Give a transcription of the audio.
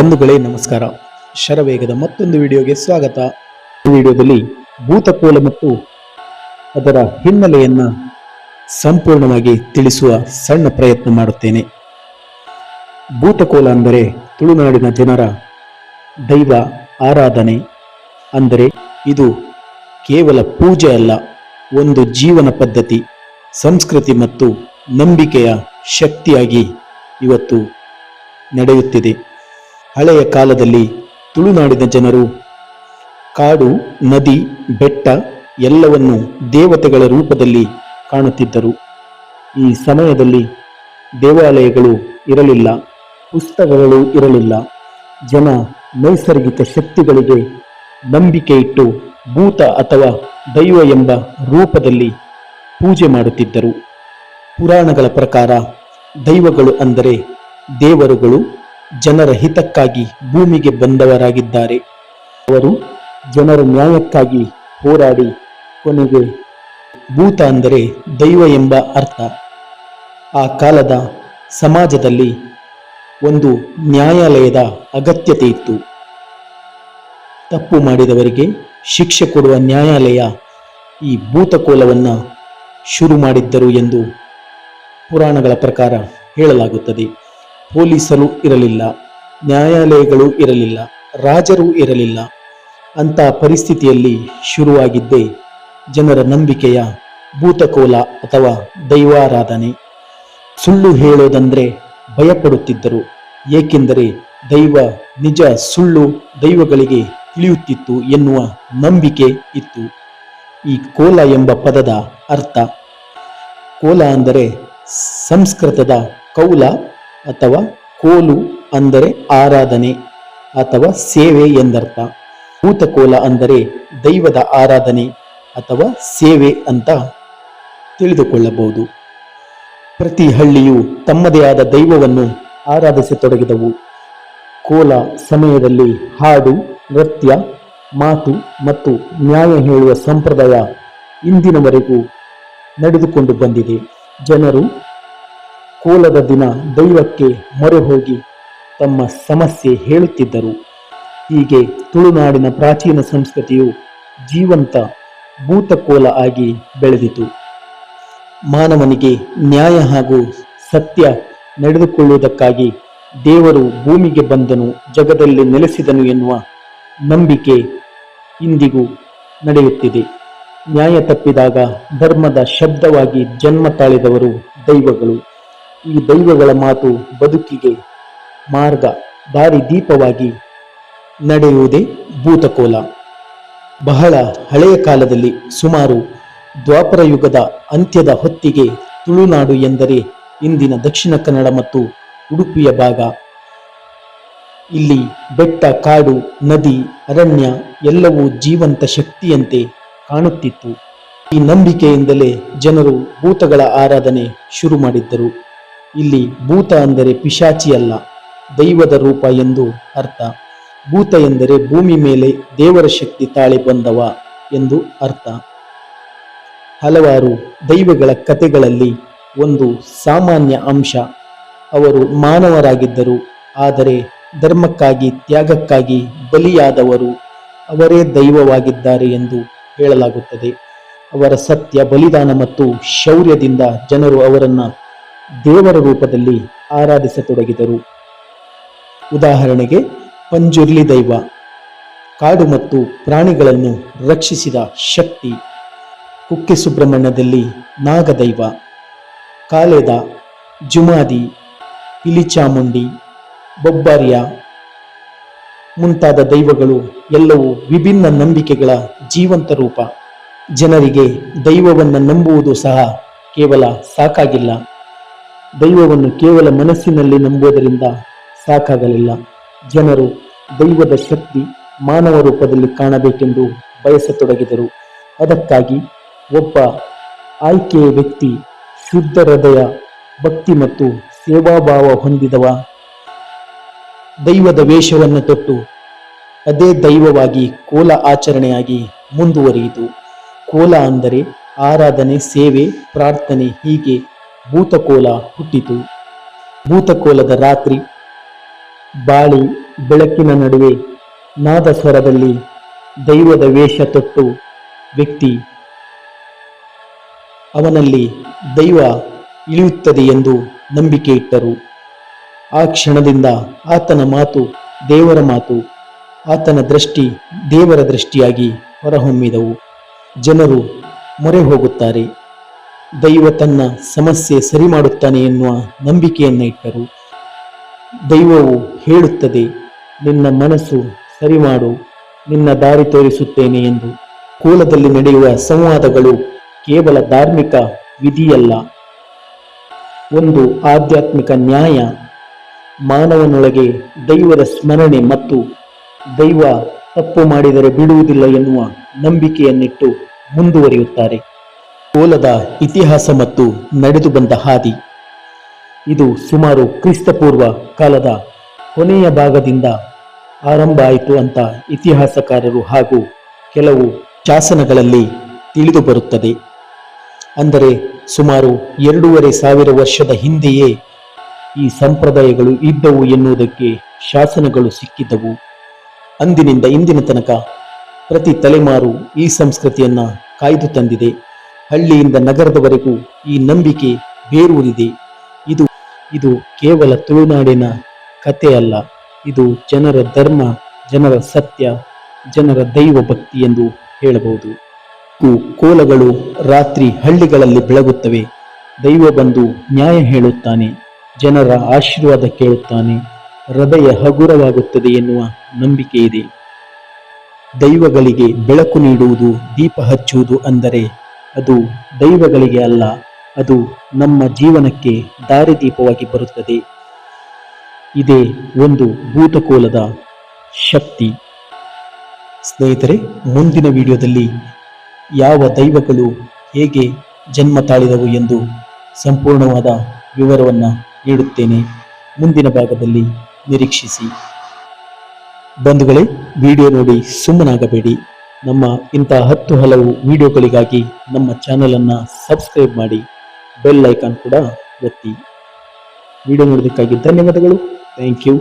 ಬಂಧುಗಳೇ, ನಮಸ್ಕಾರ. ಶರವೇಗದ ಮತ್ತೊಂದು ವಿಡಿಯೋಗೆ ಸ್ವಾಗತ. ಈ ವಿಡಿಯೋದಲ್ಲಿ ಭೂತಕೋಲ ಮತ್ತು ಅದರ ಹಿನ್ನೆಲೆಯನ್ನು ಸಂಪೂರ್ಣವಾಗಿ ತಿಳಿಸುವ ಸಣ್ಣ ಪ್ರಯತ್ನ ಮಾಡುತ್ತೇನೆ. ಭೂತಕೋಲ ಅಂದರೆ ತುಳುನಾಡಿನ ಜನರ ದೈವ ಆರಾಧನೆ. ಅಂದರೆ ಇದು ಕೇವಲ ಪೂಜೆ ಅಲ್ಲ, ಒಂದು ಜೀವನ ಪದ್ಧತಿ, ಸಂಸ್ಕೃತಿ ಮತ್ತು ನಂಬಿಕೆಯ ಶಕ್ತಿಯಾಗಿ ಇವತ್ತು ನಡೆಯುತ್ತಿದೆ. ಹಳೆಯ ಕಾಲದಲ್ಲಿ ತುಳುನಾಡಿನ ಜನರು ಕಾಡು, ನದಿ, ಬೆಟ್ಟ ಎಲ್ಲವನ್ನು ದೇವತೆಗಳ ರೂಪದಲ್ಲಿ ಕಾಣುತ್ತಿದ್ದರು. ಈ ಸಮಯದಲ್ಲಿ ದೇವಾಲಯಗಳು ಇರಲಿಲ್ಲ, ಪುಸ್ತಕಗಳು ಇರಲಿಲ್ಲ. ಜನ ನೈಸರ್ಗಿಕ ಶಕ್ತಿಗಳಿಗೆ ನಂಬಿಕೆ ಇಟ್ಟು ಭೂತ ಅಥವಾ ದೈವ ಎಂಬ ರೂಪದಲ್ಲಿ ಪೂಜೆ ಮಾಡುತ್ತಿದ್ದರು. ಪುರಾಣಗಳ ಪ್ರಕಾರ ದೈವಗಳು ಅಂದರೆ ದೇವರುಗಳು. ಜನರ ಹಿತಕ್ಕಾಗಿ ಭೂಮಿಗೆ ಬಂದವರಾಗಿದ್ದಾರೆ. ಅವರು ಜನರ ನ್ಯಾಯಕ್ಕಾಗಿ ಹೋರಾಡಿ ಕೊನೆಗೆ ಭೂತ ಅಂದರೆ ದೈವ ಎಂಬ ಅರ್ಥ. ಆ ಕಾಲದ ಸಮಾಜದಲ್ಲಿ ಒಂದು ನ್ಯಾಯಾಲಯದ ಅಗತ್ಯತೆ ಇತ್ತು. ತಪ್ಪು ಮಾಡಿದವರಿಗೆ ಶಿಕ್ಷೆ ಕೊಡುವ ನ್ಯಾಯಾಲಯ ಈ ಭೂತಕೋಲವನ್ನು ಶುರು ಮಾಡಿದ್ದರು ಎಂದು ಪುರಾಣಗಳ ಪ್ರಕಾರ ಹೇಳಲಾಗುತ್ತದೆ. ಪೊಲೀಸರು ಇರಲಿಲ್ಲ, ನ್ಯಾಯಾಲಯಗಳು ಇರಲಿಲ್ಲ, ರಾಜರು ಇರಲಿಲ್ಲ. ಅಂತ ಪರಿಸ್ಥಿತಿಯಲ್ಲಿ ಶುರುವಾಗಿದ್ದೇ ಜನರ ನಂಬಿಕೆಯ ಭೂತಕೋಲ ಅಥವಾ ದೈವಾರಾಧನೆ. ಸುಳ್ಳು ಹೇಳೋದಂದ್ರೆ ಭಯಪಡುತ್ತಿದ್ದರು, ಏಕೆಂದರೆ ದೈವ ನಿಜ ಸುಳ್ಳು ದೈವಗಳಿಗೆ ತಿಳಿಯುತ್ತಿತ್ತು ಎನ್ನುವ ನಂಬಿಕೆ ಇತ್ತು. ಈ ಕೋಲ ಎಂಬ ಪದದ ಅರ್ಥ, ಕೋಲ ಅಂದರೆ ಸಂಸ್ಕೃತದ ಕೌಲ ಅಥವಾ ಕೋಲು ಅಂದರೆ ಆರಾಧನೆ ಅಥವಾ ಸೇವೆ ಎಂದರ್ಥ. ಭೂತಕೋಲ ಅಂದರೆ ದೈವದ ಆರಾಧನೆ ಅಥವಾ ಸೇವೆ ಅಂತ ತಿಳಿದುಕೊಳ್ಳಬಹುದು. ಪ್ರತಿ ಹಳ್ಳಿಯು ತಮ್ಮದೇ ಆದ ದೈವವನ್ನು ಆರಾಧಿಸತೊಡಗಿದವು. ಕೋಲ ಸಮಯದಲ್ಲಿ ಹಾಡು, ನೃತ್ಯ, ಮಾತು ಮತ್ತು ನ್ಯಾಯ ಹೇಳುವ ಸಂಪ್ರದಾಯ ಇಂದಿನವರೆಗೂ ನಡೆದುಕೊಂಡು ಬಂದಿದೆ. ಜನರು ಕೋಲದ ದಿನ ದೈವಕ್ಕೆ ಮೊರೆ ಹೋಗಿ ತಮ್ಮ ಸಮಸ್ಯೆ ಹೇಳುತ್ತಿದ್ದರು. ಹೀಗೆ ತುಳುನಾಡಿನ ಪ್ರಾಚೀನ ಸಂಸ್ಕೃತಿಯು ಜೀವಂತ ಭೂತಕೋಲ ಆಗಿ ಬೆಳೆದಿತು. ಮಾನವನಿಗೆ ನ್ಯಾಯ ಹಾಗೂ ಸತ್ಯ ನಡೆದುಕೊಳ್ಳುವುದಕ್ಕಾಗಿ ದೇವರು ಭೂಮಿಗೆ ಬಂದನು, ಜಗದಲ್ಲಿ ನೆಲೆಸಿದನು ಎನ್ನುವ ನಂಬಿಕೆ ಇಂದಿಗೂ ನಡೆಯುತ್ತಿದೆ. ನ್ಯಾಯ ತಪ್ಪಿದಾಗ ಧರ್ಮದ ಶಬ್ದವಾಗಿ ಜನ್ಮ ತಾಳಿದವರು ದೈವಗಳು. ಈ ದೈವಗಳ ಮಾತು ಬದುಕಿಗೆ ಮಾರ್ಗ, ದಾರಿ ದೀಪವಾಗಿ ನಡೆಯುವುದೇ ಭೂತಕೋಲ. ಬಹಳ ಹಳೆಯ ಕಾಲದಲ್ಲಿ ಸುಮಾರು ದ್ವಾಪರ ಯುಗದ ಅಂತ್ಯದ ಹೊತ್ತಿಗೆ ತುಳುನಾಡು ಎಂದರೆ ಇಂದಿನ ದಕ್ಷಿಣ ಕನ್ನಡ ಮತ್ತು ಉಡುಪಿಯ ಭಾಗ. ಇಲ್ಲಿ ಬೆಟ್ಟ, ಕಾಡು, ನದಿ, ಅರಣ್ಯ ಎಲ್ಲವೂ ಜೀವಂತ ಶಕ್ತಿಯಂತೆ ಕಾಣುತ್ತಿತ್ತು. ಈ ನಂಬಿಕೆಯಿಂದಲೇ ಜನರು ಭೂತಗಳ ಆರಾಧನೆ ಶುರು ಮಾಡಿದ್ದರು. ಇಲ್ಲಿ ಭೂತ ಅಂದರೆ ಪಿಶಾಚಿ ಅಲ್ಲ, ದೈವದ ರೂಪ ಎಂದು ಅರ್ಥ. ಭೂತ ಎಂದರೆ ಭೂಮಿ ಮೇಲೆ ದೇವರ ಶಕ್ತಿ ತಾಳಿ ಬಂದವ ಎಂದು ಅರ್ಥ. ಹಲವಾರು ದೈವಗಳ ಕಥೆಗಳಲ್ಲಿ ಒಂದು ಸಾಮಾನ್ಯ ಅಂಶ. ಅವರು ಮಾನವರಾಗಿದ್ದರು, ಆದರೆ ಧರ್ಮಕ್ಕಾಗಿ, ತ್ಯಾಗಕ್ಕಾಗಿ ಬಲಿಯಾದವರು ಅವರೇ ದೈವವಾಗಿದ್ದಾರೆ ಎಂದು ಹೇಳಲಾಗುತ್ತದೆ. ಅವರ ಸತ್ಯ, ಬಲಿದಾನ ಮತ್ತು ಶೌರ್ಯದಿಂದ ಜನರು ಅವರನ್ನ ದೇವರ ರೂಪದಲ್ಲಿ ಆರಾಧಿಸತೊಡಗಿದರು. ಉದಾಹರಣೆಗೆ, ಪಂಜುರ್ಲಿ ದೈವ, ಕಾಡು ಮತ್ತು ಪ್ರಾಣಿಗಳನ್ನು ರಕ್ಷಿಸಿದ ಶಕ್ತಿ, ಕುಕ್ಕೆ ಸುಬ್ರಹ್ಮಣ್ಯದಲ್ಲಿ ನಾಗದೈವ, ಕಾಲೇದ, ಜುಮಾದಿ ಇಲಿಚಾಮುಂಡಿ ಬೊಬ್ಬಾರ್ಯ ಮುಂತಾದ ದೈವಗಳು ಎಲ್ಲವೂ ವಿಭಿನ್ನ ನಂಬಿಕೆಗಳ ಜೀವಂತ ರೂಪ. ಜನರಿಗೆ ದೈವವನ್ನು ನಂಬುವುದು ಸಹ ಕೇವಲ ಸಾಕಾಗಿಲ್ಲ. ದೈವವನ್ನು ಕೇವಲ ಮನಸ್ಸಿನಲ್ಲಿ ನಂಬುವುದರಿಂದ ಸಾಕಾಗಲಿಲ್ಲ. ಜನರು ದೈವದ ಶಕ್ತಿ ಮಾನವ ರೂಪದಲ್ಲಿ ಕಾಣಬೇಕೆಂದು ಬಯಸತೊಡಗಿದರು. ಅದಕ್ಕಾಗಿ ಒಬ್ಬ ಆಯ್ಕೆಯ ವ್ಯಕ್ತಿ ಶುದ್ಧ ಹೃದಯ, ಭಕ್ತಿ ಮತ್ತು ಸೇವಾಭಾವ ಹೊಂದಿದವ. ದೈವದ ವೇಷವನ್ನು ತೊಟ್ಟು ಅದೇ ದೈವವಾಗಿ ಕೋಲ ಆಚರಣೆಯಾಗಿ ಮುಂದುವರಿಯಿತು. ಕೋಲ ಅಂದರೆ ಆರಾಧನೆ, ಸೇವೆ, ಪ್ರಾರ್ಥನೆ ಹೀಗೆ ಭೂತಕೋಲ ಹುಟ್ಟಿತು. ಭೂತಕೋಲದ ರಾತ್ರಿ, ಬಾಳಿ ಬೆಳಕಿನ ನಡುವೆ ನಾದ ಸ್ವರದಲ್ಲಿ ದೈವದ ವೇಷ ತೊಟ್ಟು ವ್ಯಕ್ತಿ, ಅವನಲ್ಲಿ ದೈವ ಇಳಿಯುತ್ತದೆ ಎಂದು ನಂಬಿಕೆ ಇಟ್ಟರು. ಆ ಕ್ಷಣದಿಂದ ಆತನ ಮಾತು ದೇವರ ಮಾತು, ಆತನ ದೃಷ್ಟಿ ದೇವರ ದೃಷ್ಟಿಯಾಗಿ ಹೊರಹೊಮ್ಮಿದವು. ಜನರು ಮೊರೆ ಹೋಗುತ್ತಾರೆ. ದೈವ ತನ್ನ ಸಮಸ್ಯೆ ಸರಿ ಮಾಡುತ್ತಾನೆ ಎನ್ನುವ ನಂಬಿಕೆಯನ್ನು ಇಟ್ಟರು. ದೈವವು ಹೇಳುತ್ತದೆ, ನಿನ್ನ ಮನಸ್ಸು ಸರಿ ಮಾಡು, ನಿನ್ನ ದಾರಿ ತೋರಿಸುತ್ತೇನೆ ಎಂದು. ಕೋಲದಲ್ಲಿ ನಡೆಯುವ ಸಂವಾದಗಳು ಕೇವಲ ಧಾರ್ಮಿಕ ವಿಧಿಯಲ್ಲ. ಒಂದು ಆಧ್ಯಾತ್ಮಿಕ ನ್ಯಾಯ, ಮಾನವನೊಳಗೆ ದೈವದ ಸ್ಮರಣೆ ಮತ್ತು ದೈವ ತಪ್ಪು ಮಾಡಿದರೆ ಬಿಡುವುದಿಲ್ಲ ಎನ್ನುವ ನಂಬಿಕೆಯನ್ನಿಟ್ಟು ಮುಂದುವರಿಯುತ್ತಾರೆ. ಕೋಲದ ಇತಿಹಾಸ ಮತ್ತು ನಡೆದು ಬಂದ ಹಾದಿ. ಇದು ಸುಮಾರು ಕ್ರಿಸ್ತಪೂರ್ವ ಕಾಲದ ಕೊನೆಯ ಭಾಗದಿಂದ ಆರಂಭ ಆಯಿತು ಅಂತ ಇತಿಹಾಸಕಾರರು ಹಾಗೂ ಕೆಲವು ಶಾಸನಗಳಲ್ಲಿ ತಿಳಿದು ಬರುತ್ತದೆ. ಅಂದರೆ ಸುಮಾರು ಎರಡೂವರೆ ಸಾವಿರ ವರ್ಷದ ಹಿಂದೆಯೇ ಈ ಸಂಪ್ರದಾಯಗಳು ಇದ್ದವು ಎನ್ನುವುದಕ್ಕೆ ಶಾಸನಗಳು ಸಿಕ್ಕಿದ್ದವು. ಅಂದಿನಿಂದ ಇಂದಿನ ತನಕ ಪ್ರತಿ ತಲೆಮಾರು ಈ ಸಂಸ್ಕೃತಿಯನ್ನು ಕಾಯ್ದು ತಂದಿದೆ. ಹಳ್ಳಿಯಿಂದ ನಗರದವರೆಗೂ ಈ ನಂಬಿಕೆ ಬೇರೂರಿದೆ. ಇದು ಇದು ಕೇವಲ ತುಳುನಾಡಿನ ಕಥೆಯಲ್ಲ. ಇದು ಜನರ ಧರ್ಮ, ಜನರ ಸತ್ಯ, ಜನರ ದೈವ ಭಕ್ತಿ ಎಂದು ಹೇಳಬಹುದು. ಕೋಲಗಳು ರಾತ್ರಿ ಹಳ್ಳಿಗಳಲ್ಲಿ ಬೆಳಗುತ್ತವೆ. ದೈವ ಬಂದು ನ್ಯಾಯ ಹೇಳುತ್ತಾನೆ. ಜನರ ಆಶೀರ್ವಾದ ಕೇಳುತ್ತಾನೆ. ಹೃದಯ ಹಗುರವಾಗುತ್ತದೆ ಎನ್ನುವ ನಂಬಿಕೆ ಇದೆ. ದೈವಗಳಿಗೆ ಬೆಳಕು ನೀಡುವುದು, ದೀಪ ಹಚ್ಚುವುದು ಅಂದರೆ ಅದು ದೈವಗಳಿಗೆ ಅಲ್ಲ, ಅದು ನಮ್ಮ ಜೀವನಕ್ಕೆ ದಾರಿದೀಪವಾಗಿ ಬರುತ್ತದೆ. ಇದೇ ಒಂದು ಭೂತಕೋಲದ ಶಕ್ತಿ. ಸ್ನೇಹಿತರೆ, ಮುಂದಿನ ವಿಡಿಯೋದಲ್ಲಿ ಯಾವ ದೈವಗಳು ಹೇಗೆ ಜನ್ಮ ತಾಳಿದವು ಎಂದು ಸಂಪೂರ್ಣವಾದ ವಿವರವನ್ನು ನೀಡುತ್ತೇನೆ. ಮುಂದಿನ ಭಾಗದಲ್ಲಿ ನಿರೀಕ್ಷಿಸಿ. ಬಂಧುಗಳೇ, ವಿಡಿಯೋ ನೋಡಿ ಸುಮ್ಮನಾಗಬೇಡಿ. ನಮ್ಮ ಇಂಥ ಹತ್ತು ಹಲವು ವಿಡಿಯೋಗಳಿಗಾಗಿ ನಮ್ಮ ಚಾನಲನ್ನು ಸಬ್ಸ್ಕ್ರೈಬ್ ಮಾಡಿ ಬೆಲ್ ಐಕಾನ್ ಕೂಡ ಒತ್ತಿ. ವಿಡಿಯೋ ನೋಡೋದಕ್ಕಾಗಿ ಧನ್ಯವಾದಗಳು. Thank you